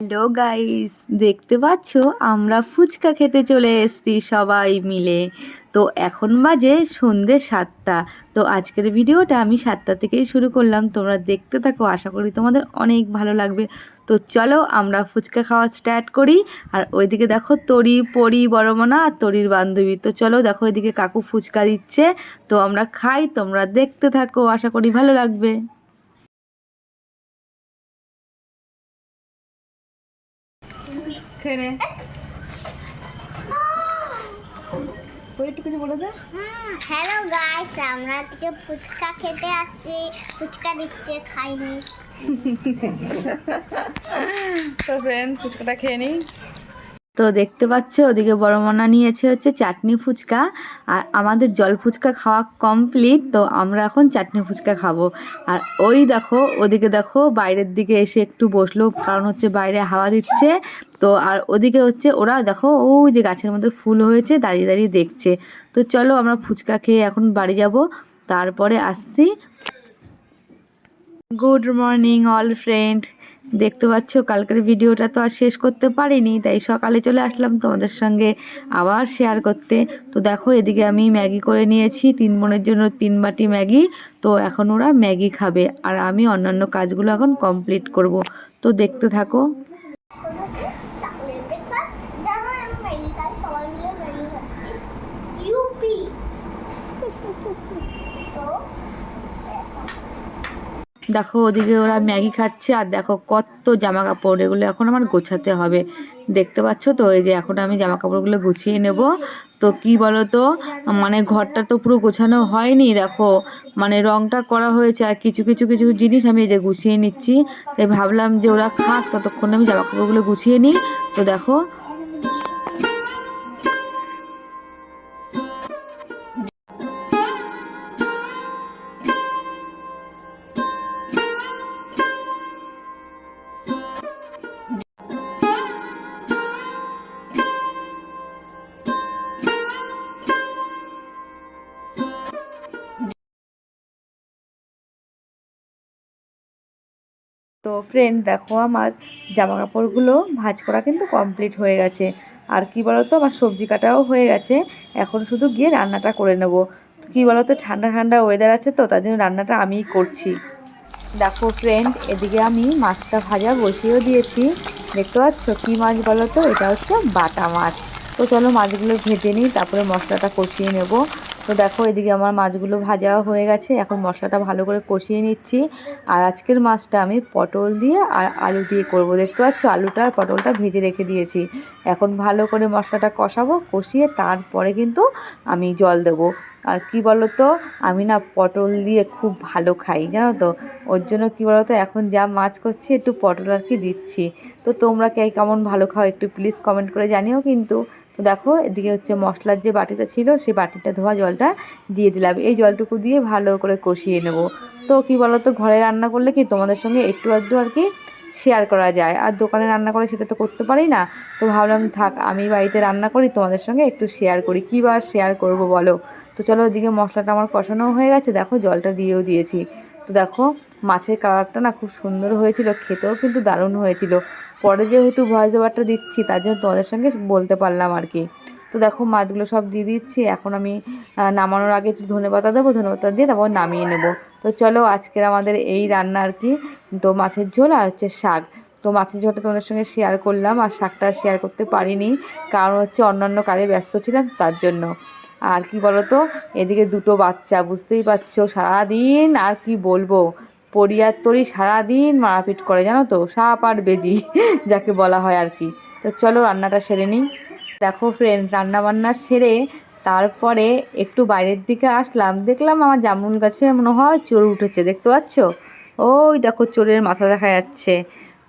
Hello guys দেখতে পাচ্ছ? আমরা ফুচকা খেতে চলে এসেছি সবাই মিলে। তো এখন বাজে সন্ধে সাতটা। তো আজকের ভিডিওটা আমি সাতটা থেকেই শুরু করলাম। তোমরা দেখতে থাকো, আশা করি তোমাদের অনেক ভালো লাগবে। তো চলো, আমরা ফুচকা খাওয়া স্টার্ট করি। আর ওইদিকে দেখো তরি, পরি বড়মনা আর তরির বান্ধবী। তো চলো, দেখো ওইদিকে কাকু ফুচকা দিচ্ছে। তো আমরা খাই, তোমরা দেখতে থাকো, আশা করি ভালো লাগবে। খেয়ে নে। ওই কিছু বলে দে। হ্যালো গাইস আমরা আজকে ফুচকা খেতে আসছি। ফুচকা দিচ্ছে খাইনি। তো ফ্রেন্ড ফুচকাটা খেয়ে নিই তো দেখতে পাচ্ছ, ওদিকে বড় মনা নিয়েছে হচ্ছে চাটনি ফুচকা। আর আমাদের জল ফুচকা খাওয়া কমপ্লিট তো আমরা এখন চাটনি ফুচকা খাব। আর ওই দেখো, ওদিকে দেখো, বাইরের দিকে এসে একটু বসল, কারণ হচ্ছে বাইরে হাওয়া দিচ্ছে। তো আর ওদিকে হচ্ছে ওরা দেখো ও যে গাছের মধ্যে ফুল হয়েছে, দাঁড়িয়ে দাঁড়িয়ে দেখছে। তো চলো আমরা ফুচকা খেয়ে এখন বাড়ি যাব। তারপরে আসছি। গুড মর্নিং অল ফ্রেন্ড দেখতে পাচ্ছ, কালকের ভিডিওটা তো আর শেষ করতে পারিনি, তাই সকালে চলে আসলাম তোমাদের সঙ্গে আবার শেয়ার করতে। তো দেখো, এদিকে আমি ম্যাগি করে নিয়েছি, তিন মনের জন্য তিন বাটি ম্যাগি, তো এখন ওরা ম্যাগি খাবে। আর আমি অন্যান্য কাজগুলো এখন কমপ্লিট করব। তো দেখতে থাকো চাকলেট ব্রেকফাস্ট জানো আমি ম্যাগি খাই সবাই মিলে ম্যাগি খাচ্ছি ইউপি তো দেখো ওদিকে ওরা ম্যাগি খাচ্ছে, আর দেখো কত জামা কাপড় এগুলো এখন আমার গোছাতে হবে। দেখতে পাচ্ছ তো? এই যে এখন আমি জামা কাপড়গুলো গুছিয়ে নেব। তো কি বলো তো মানে ঘরটা তো পুরো গোছানো হয়নি, দেখো। মানে রংটা করা হয়েছে, আর কিছু কিছু কিছু জিনিস আমি এই যে গুছিয়ে নিচ্ছি। তাই ভাবলাম যে ওরা খাক, ততক্ষণ আমি জামা কাপড়গুলো গুছিয়ে নিই। তো দেখো। তো ফ্রেন্ড দেখো আমার জামা কাপড়গুলো ভাঁজ করা কিন্তু কমপ্লিট হয়ে গেছে। আর কি বলতো, আমার সবজি কাটাও হয়ে গেছে। এখন শুধু গিয়ে রান্নাটা করে নেব। কি বলতো, ঠান্ডা ঠান্ডা ওয়েদার আছে তো, তার জন্য রান্নাটা আমিই করছি। দেখো ফ্রেন্ড এদিকে আমি মাছটা ভাজা বসিয়েও দিয়েছি। দেখতে পাচ্ছ? কী মাছ বলো তো এটা হচ্ছে বাটা মাছ। তো চলো মাছগুলো ভেজে নিই, তারপরে মশলাটা কষিয়ে নেব। তো দেখো, এদিকে আমার মাছগুলো ভাজা হয়ে গেছে। এখন মশলাটা ভালো করে কষিয়ে নিচ্ছি। আর আজকের মাছটা আমি পটল দিয়ে আর আলু দিয়ে করব। দেখতে পাচ্ছ, আলুটা আর পটলটা ভেজে রেখে দিয়েছি। এখন ভালো করে মশলাটা কষাবো, কষিয়ে তারপরে কিন্তু আমি জল দেবো। আর কি বলো তো আমি না পটল দিয়ে খুব ভালো খাই, জানো তো? ওর জন্য কী বলো তো এখন যা মাছ করছি একটু পটল আর কি দিচ্ছি। তো তোমরা কে কেমন ভালো খাও, একটু প্লিজ কমেন্ট করে জানিও কিন্তু। তো দেখো, এদিকে হচ্ছে মশলার যে বাটিটা ছিল, সেই বাটিটা ধোয়া জলটা দিয়ে দিলাম। এই জলটুকু দিয়ে ভালো করে কষিয়ে নেব। তো কি বলো তো ঘরে রান্না করলে কি তোমাদের সঙ্গে একটু আধটু আর কি শেয়ার করা যায়। আর দোকানে রান্না করে সেটা তো করতে পারি না। তো ভাবলাম, থাক, আমি বাড়িতে রান্না করি, তোমাদের সঙ্গে একটু শেয়ার করি। কী বার শেয়ার করব বলো? তো চলো ওদিকে মশলাটা আমার কষানো হয়ে গেছে। দেখো, জলটা দিয়েও দিয়েছি। তো দেখো, মাছের কালারটা না খুব সুন্দর হয়েছিল, খেতেও কিন্তু দারুণ হয়েছিল। পরে যেহেতু ভয়েস ওভারটা দিচ্ছি, তার জন্য তোমাদের সঙ্গে বলতে পারলাম আর কি। তো দেখো, মাছগুলো সব দিয়ে দিচ্ছি। এখন আমি নামানোর আগে একটু ধনে পাতা দেবো ধনে পাতা দিয়ে তারপর নামিয়ে নেব। তো চলো, আজকের আমাদের এই রান্না আর কি, তো মাছের ঝোল আর হচ্ছে শাক। তো মাছের ঝোলটা তোমাদের সঙ্গে শেয়ার করলাম, আর শাকটা শেয়ার করতে পারিনি, কারণ হচ্ছে অন্যান্য কাজে ব্যস্ত ছিলাম তার জন্য। আর কি বলো তো এদিকে দুটো বাচ্চা, বুঝতেই পারছ, সারাদিন আর কি বলব। পরিয়ার তরি সারাদিন মারাপিট করে, জানো তো? সাপ আর বেজি, যাকে বলা হয় আর কি। তো চলো রান্নাটা সেরে নিই। দেখো ফ্রেন্ড রান্না বান্না সেরে তারপরে একটু বাইরের দিকে আসলাম। দেখলাম আমার জামুন গাছে মনে হয় চোর উঠেছে, দেখতে পাচ্ছ? ওই দেখো চোরের মাথা দেখা যাচ্ছে।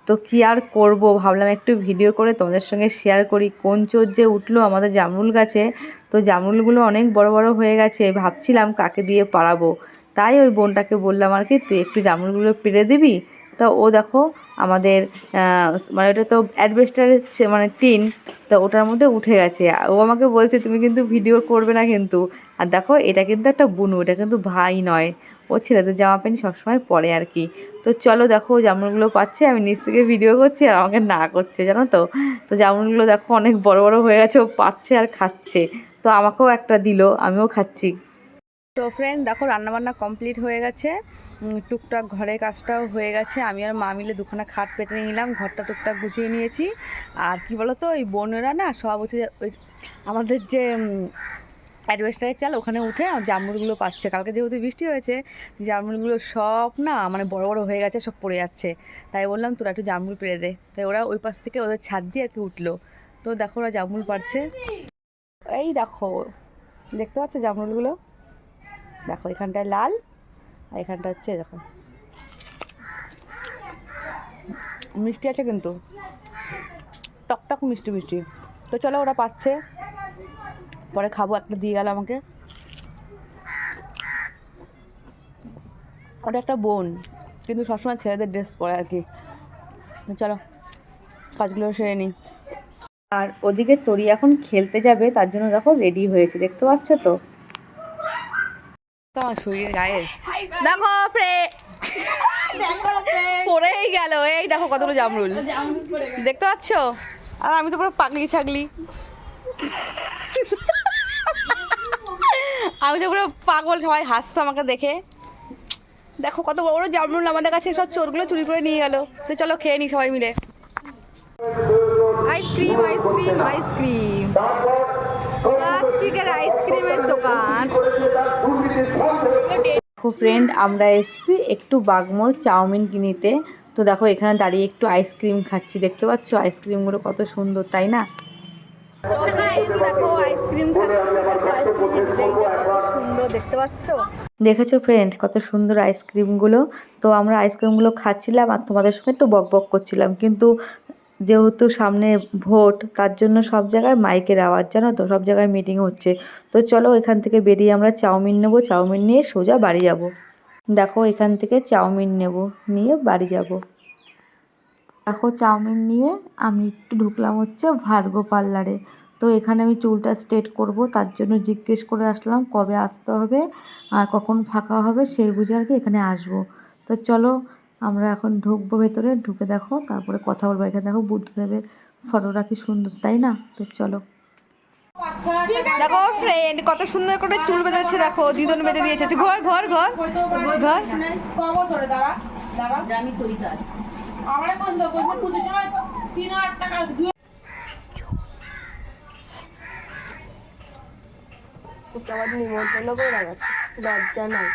তো কি আর করব? ভাবলাম একটু ভিডিও করে তোমাদের সঙ্গে শেয়ার করি। কোন চোর যে উঠল আমাদের জামরুল গাছে? তো জামরুলগুলো অনেক বড় বড় হয়ে গেছে, ভাবছিলাম কাকে দিয়ে পারাবো তাই ওই বোনটাকে বললাম আর কি, তুই একটু জামরুলগুলো পেরে দিবি? তা ও দেখো আমাদের মানে ওটা তো অ্যাডভেস্টারের মানে টিন, তো ওটার মধ্যে উঠে গেছে। ও আমাকে বলছে, তুমি কিন্তু ভিডিও করবে না কিন্তু। আর দেখো, এটা কিন্তু একটা বুনু, এটা কিন্তু ভাই নয়। ও ছেলেদের জামা প্যান্ট সবসময় পরে আর কি। তো চলো দেখো জামরুলগুলো পাচ্ছে, আমি নিচ থেকে ভিডিও করছি আর আমাকে না করছে, জানো তো? তো জামরুলগুলো দেখো অনেক বড় বড় হয়ে গেছে, ও পাচ্ছে আর খাচ্ছে। তো আমাকেও একটা দিল, আমিও খাচ্ছি। তো ফ্রেন্ড দেখো, রান্নাবান্না কমপ্লিট হয়ে গেছে। টুকটাক ঘরের কাজটাও হয়ে গেছে। আমি আর মা মিলে দুখানা খাট পেতে নিলাম, ঘরটা টুকটাক গুছিয়ে নিয়েছি। আর কি বলো তো ওই বোনেরা না, সব হচ্ছে ওই আমাদের যে অ্যাডভেস্টারের চাল ওখানে উঠে জামরুলগুলো পাচ্ছে। কালকে যেহেতু বৃষ্টি হয়েছে, জামরুলগুলো সব না মানে বড় বড় হয়ে গেছে, সব পড়ে যাচ্ছে। তাই বললাম, তোরা একটু জামরুল পেরে দে। তাই ওরা ওই পাশ থেকে ওদের ছাদ দিয়ে আর কি উঠল। তো দেখো ওরা জামরুল পারছে এই দেখো, দেখতে পাচ্ছ জামরুলগুলো? দেখো, এখানটায় লাল আর এখানটা হচ্ছে দেখো মিষ্টি আছে কিন্তু। টকটক মিষ্টি মিষ্টি। তো চলো, ওরা পাচ্ছে। পরে খাব, একটা দিয়ে গেল আমাকে। ওটা একটা বোন, কিন্তু সবসময় ছেলেদের ড্রেস পরে আর কি। চলো, কাজগুলো সেরে নিই আর ওদিকে তরি এখন খেলতে যাবে, তার জন্য দেখো রেডি হয়েছে, দেখতে পাচ্ছ তো? তো আমার শরীরের গায়ে দেখো প্রে পড়েই গেল। এই দেখো কতগুলো জামরুল দেখতে পাচ্ছ? আর আমি তো পুরো পাগলি ছাগলি। আমি তো পুরো পাগল সবাই হাসতো আমাকে দেখে। দেখো কত বড় বড় জামরুল আমাদের কাছে। সব চোরগুলো চুরি করে নিয়ে গেল। তো চলো খেয়ে নি সবাই মিলে। আইসক্রিম আইসক্রিম আইসক্রিম প্লাস্টিকের আইসক্রিমের দোকান। দেখো ফ্রেন্ড আমরা এসেছি একটু বাগমোর চাউমিন কিনিতে। তো দেখো এখানে দাঁড়িয়ে একটু আইসক্রিম খাচ্ছি। দেখতে পাচ্ছ আইসক্রিমগুলো কত সুন্দর তাই না? পাচ্ছ? দেখেছ ফ্রেন্ড কত সুন্দর আইসক্রিমগুলো? তো আমরা আইসক্রিমগুলো খাচ্ছিলাম আর তোমাদের সঙ্গে একটু বক বক করছিলাম। কিন্তু যেহেতু সামনে ভোট, তার জন্য সব জায়গায় মাইকের আওয়াজ, জানো তো? সব জায়গায় মিটিং হচ্ছে। তো চলো এখান থেকে বেরিয়ে আমরা চাউমিন নেব। চাউমিন নিয়ে সোজা বাড়ি যাব। দেখো, এখান থেকে চাউমিন নেব, নিয়ে বাড়ি যাব। দেখো, চাউমিন নিয়ে আমি একটু ঢুকলাম হচ্ছে ভার্গো পার্লারে। তো এখানে আমি চুলটা স্ট্রেট করব, তার জন্য জিজ্ঞেস করে আসলাম, কবে আসতে হবে আর কখন ফাঁকা হবে, সেই বুঝে আর কি এখানে আসব। তো চলো আমরা এখন ঢুকবো ভেতরে, ঢুকে দেখো, তারপরে কথা বলব। এখানে দেখো বুদ্ধদেবের ফটোটা কি সুন্দর, তাই না? তো চলো। দেখো ফ্রেন্ড কত সুন্দর করে চুল বেঁধেছে, দেখো, দিদন বেঁধে দিয়েছে। ঘর ঘর ঘর ঘর। কবো আমি লজ্জা নাই।